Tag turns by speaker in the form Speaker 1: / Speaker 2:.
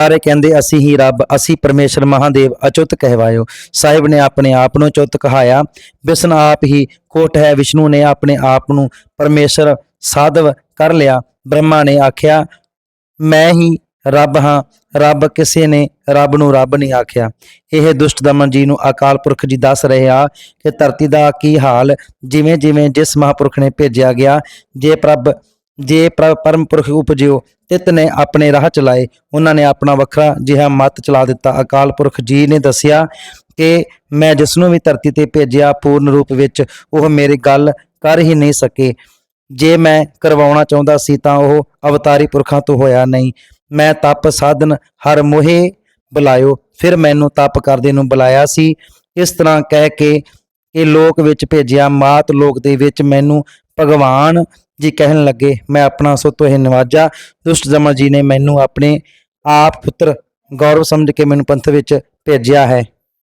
Speaker 1: ਸਾਰੇ ਕਹਿੰਦੇ, ਅਸੀਂ ਹੀ ਰੱਬ, ਅਸੀਂ ਪਰਮੇਸ਼ਰ ਮਹਾਦੇਵ ਅਚੁੱਤ ਕਹਿਵਾਇਓ। ਸਾਹਿਬ ਨੇ ਆਪਣੇ ਆਪ ਨੂੰ ਅਚੁੱਤ ਕਹਾਇਆ। ਵਿਸ਼ਨ ਆਪ ਹੀ ਕੋਟ ਹੈ, ਵਿਸ਼ਨੂੰ ਨੇ ਆਪਣੇ ਆਪ ਨੂੰ ਪਰਮੇਸ਼ਰ ਸਾਧਵ ਕਰ ਲਿਆ। ਬ੍ਰਹਮਾ ਨੇ ਆਖਿਆ, ਮੈਂ ਹੀ ਰੱਬ ਹਾਂ। ਰੱਬ ਕਿਸੇ ਨੇ ਰੱਬ ਨੂੰ ਰੱਬ ਨਹੀਂ ਆਖਿਆ। ਇਹ ਦੁਸ਼ਟ ਦਮਨ ਜੀ ਨੂੰ ਅਕਾਲ ਪੁਰਖ ਜੀ ਦੱਸ ਰਹੇ ਆ ਕਿ ਧਰਤੀ ਦਾ ਕੀ ਹਾਲ ਜਿਵੇਂ ਜਿਵੇਂ ਜਿਸ ਮਹਾਪੁਰਖ ਨੇ ਭੇਜਿਆ ਗਿਆ, ਜੇ ਪ੍ਰਭ ਜੇ ਪਰਮ ਪੁਰਖ ਉਪਜਿਓ, ਤਿਤ ਨੇ ਆਪਣੇ ਰਾਹ ਚਲਾਏ। ਉਹਨਾਂ ਨੇ ਆਪਣਾ ਵੱਖਰਾ ਜਿਹਾ ਮਤ ਚਲਾ ਦਿੱਤਾ। ਅਕਾਲ ਪੁਰਖ ਜੀ ਨੇ ਦੱਸਿਆ ਕਿ ਮੈਂ ਜਿਸ ਨੂੰ ਵੀ ਧਰਤੀ ਤੇ ਭੇਜਿਆ, ਪੂਰਨ ਰੂਪ ਵਿੱਚ ਉਹ ਮੇਰੀ ਗੱਲ ਕਰ ਹੀ ਨਹੀਂ ਸਕੇ। ਜੇ ਮੈਂ ਕਰਵਾਉਣਾ ਚਾਹੁੰਦਾ ਸੀ ਤਾਂ ਉਹ ਅਵਤਾਰੀ ਪੁਰਖਾਂ ਤੋਂ ਹੋਇਆ ਨਹੀਂ। ਮੈਂ ਤਪ ਸਾਧਨ ਹਰ ਮੋਹੇ ਬੁਲਾਇਓ। ਫਿਰ ਮੈਨੂੰ ਤਪ ਕਰਦੇ ਨੂੰ ਬੁਲਾਇਆ ਸੀ। ਇਸ ਤਰ੍ਹਾਂ ਕਹਿ ਕੇ ਇਹ ਲੋਕ ਵਿੱਚ ਭੇਜਿਆ। ਮਾਤ ਲੋਕ ਦੇ ਵਿੱਚ ਮੈਨੂੰ ਭਗਵਾਨ ਜੀ ਕਹਿਣ ਲੱਗੇ, ਮੈਂ ਆਪਣਾ ਸੁਤੋ ਇਹ ਨਵਾਜਾ, ਦੁਸ਼ਟ ਜਮਾ ਜੀ ਨੇ ਮੈਨੂੰ ਆਪਣੇ ਆਪ ਪੁੱਤਰ ਗੌਰਵ ਸਮਝ ਕੇ ਮੈਨੂੰ ਪੰਥ ਵਿੱਚ ਭੇਜਿਆ ਹੈ।